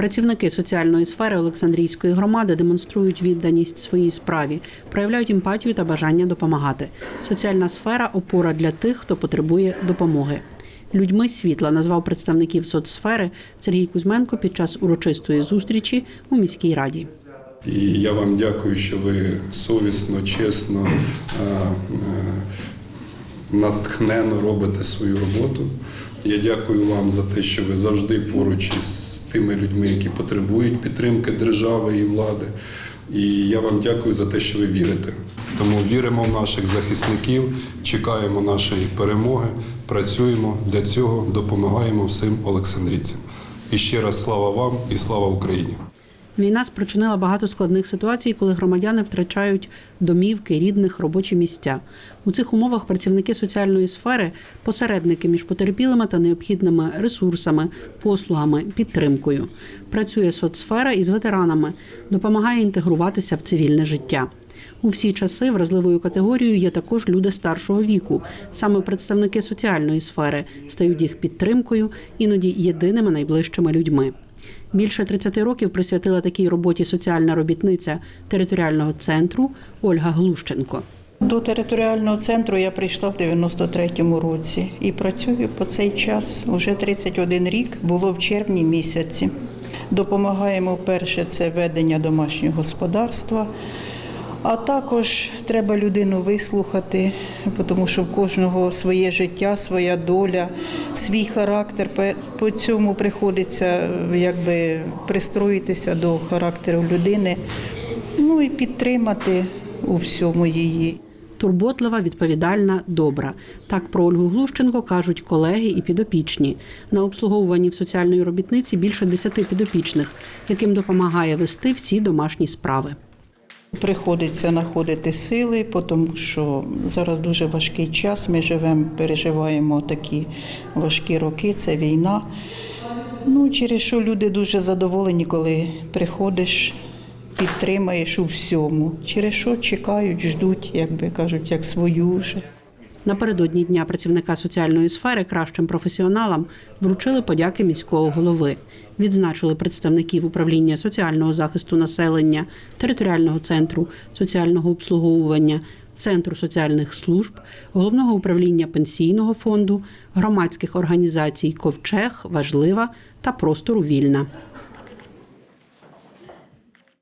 Працівники соціальної сфери Олександрійської громади демонструють відданість своїй справі, проявляють емпатію та бажання допомагати. Соціальна сфера опора для тих, хто потребує допомоги. Людьми світла назвав представників соцсфери Сергій Кузьменко під час урочистої зустрічі у міській раді. І я вам дякую, що ви совісно, чесно, е, робите свою роботу. Я дякую вам за те, що ви завжди поруч із тими людьми, які потребують підтримки держави і влади. І я вам дякую за те, що ви вірите. Тому віримо в наших захисників, чекаємо нашої перемоги, працюємо для цього, допомагаємо всім олександрійцям. І ще раз слава вам і слава Україні! Війна спричинила багато складних ситуацій, коли громадяни втрачають домівки, рідних, робочі місця. У цих умовах працівники соціальної сфери посередники між потерпілими та необхідними ресурсами, послугами, підтримкою. Працює соцсфера із ветеранами, допомагає інтегруватися в цивільне життя. У всі часи вразливою категорією є також люди старшого віку. Саме представники соціальної сфери стають їх підтримкою, іноді єдиними найближчими людьми. Більше 30 років присвятила такій роботі соціальна робітниця територіального центру Ольга Глущенко. До територіального центру я прийшла в 93-му році і працюю по цей час. Уже 31 рік було в червні місяці. Допомагаємо перше це ведення домашнього господарства. А також треба людину вислухати, тому що в кожного своє життя, своя доля, свій характер. По цьому приходиться якби пристроїтися до характеру людини, ну і підтримати у всьому її. Турботлива, відповідальна, добра. Так про Ольгу Глущенко кажуть колеги і підопічні. На обслуговуванні в соціальної робітниці більше 10 підопічних, яким допомагає вести всі домашні справи. Приходиться знаходити сили, тому що зараз дуже важкий час. Ми живемо, переживаємо такі важкі роки. Це війна. Ну, через що люди дуже задоволені, коли приходиш, підтримаєш у всьому. Через що чекають, ждуть, як би кажуть, як свою вже. Напередодні дня працівника соціальної сфери кращим професіоналам вручили подяки міського голови. Відзначили представників управління соціального захисту населення, територіального центру соціального обслуговування, центру соціальних служб, головного управління пенсійного фонду, громадських організацій Ковчег, Важлива та Простору Вільна.